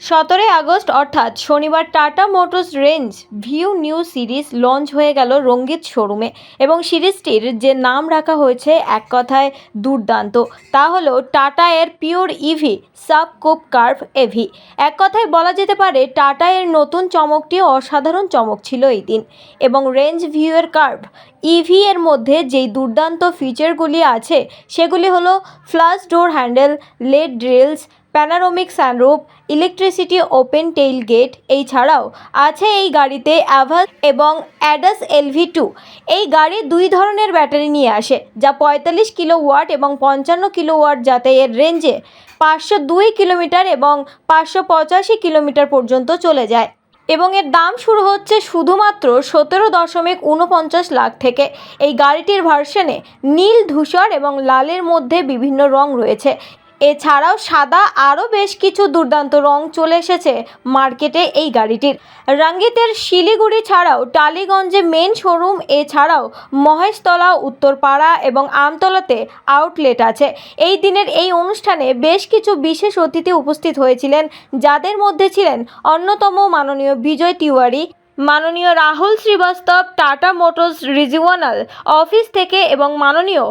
সতেরোই আগস্ট, অর্থাৎ শনিবার Tata motors range view new series launch হয়ে গেল রঙ্গিত শোরুমে এবং সিরিজটির যে নাম রাখা হয়েছে এক কথায় দুর্দান্ত, তা হলো টাটা এর pure EV sub coupe curve EV এক কথায় বলা যেতে পারে, টাটা এর নতুন চমকটি অসাধারণ চমক ছিল এই দিন এবং রেঞ্জ ভিউ এর কার্ভ ইভি এর মধ্যে যেই দুর্দান্ত ফিচারগুলি আছে, সেগুলি হলো flush door handle LED DRLs panoramic sunroof electricity open tailgate এই ছাড়াও আছে এই গাড়িতে অ্যাভাস এবং অ্যাডাস এলভি টু এই গাড়ি দুই ধরনের ব্যাটারি নিয়ে আসে, যা পঁয়তাল্লিশ কিলো ওয়াট এবং পঞ্চান্ন কিলো ওয়াট যাতে এর রেঞ্জে পাঁচশো দুই কিলোমিটার এবং পাঁচশো পঁচাশি কিলোমিটার পর্যন্ত চলে যায়। এবং এর দাম শুরু হচ্ছে শুধুমাত্র সতেরো দশমিক উনপঞ্চাশ লাখ থেকে। এই গাড়িটির ভার্সনে নীল ধূসর এবং লালের মধ্যে বিভিন্ন রং রয়েছে। এছাড়াও সাদা আরও বেশ কিছু দুর্দান্ত রং চলে এসেছে মার্কেটে এই গাড়িটির। রঙ্গিতের শিলিগুড়ি ছাড়াও টালিগঞ্জে মেন শোরুম, এছাড়াও মহেশতলা, উত্তরপাড়া এবং আমতলাতে আউটলেট আছে। এই দিনের এই অনুষ্ঠানে বেশ কিছু বিশেষ অতিথি উপস্থিত হয়েছিলেন, যাদের মধ্যে ছিলেন অন্যতম মাননীয় বিজয় তিওয়ারি মাননীয় Rahul Srivastava, Tata motors regional office থেকে এবং মাননীয়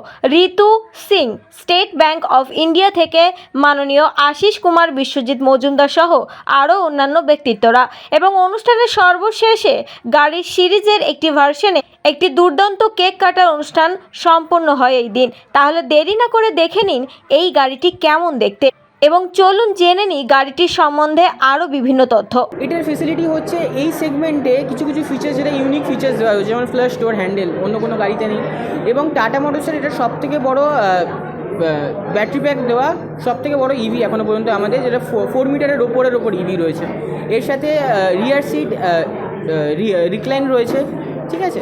Ritu Singh, state bank of India থেকে মাননীয় আশিস কুমার, বিশ্বজিৎ মজুমদার সহ আরও অন্যান্য ব্যক্তিত্বরা। এবং অনুষ্ঠানের সর্বশেষে গাড়ির সিরিজের একটি ভার্সনে একটি দুর্দান্ত কেক কাটার অনুষ্ঠান সম্পন্ন হয় এই দিন। তাহলে দেরি না করে দেখে নিন এই গাড়িটি কেমন দেখতে। এবং চলুন জেনে নিই গাড়িটির সম্বন্ধে আরও বিভিন্ন তথ্য। এটার ফেসিলিটি হচ্ছে এই সেগমেন্টে কিছু কিছু ফিচার্স যেটা ইউনিক ফিচার্স দেওয়া হয়েছে, যেমন ফ্লাশ ডোর হ্যান্ডেল অন্য কোনো গাড়িতে নেই। এবং টাটা মোটরসের এটা সব থেকে বড় ব্যাটারি প্যাক দেওয়া সব থেকে বড় ইভি এখনও পর্যন্ত আমাদের, যেটা ফোর মিটারের ওপরের ওপর ইভি রয়েছে। এর সাথে রিয়ার সিট রিক্লাইন রয়েছে, ঠিক আছে?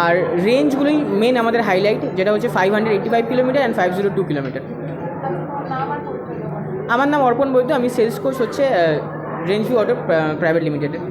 আর রেঞ্জগুলোই মেন আমাদের হাইলাইট যেটা হচ্ছে five hundred eighty five kilometre and five zero two kilometre আমার নাম অর্পণ বৈদ্য আমি সেলস কোচ হচ্ছে রেঞ্জ অটো প্রাইভেট লিমিটেডের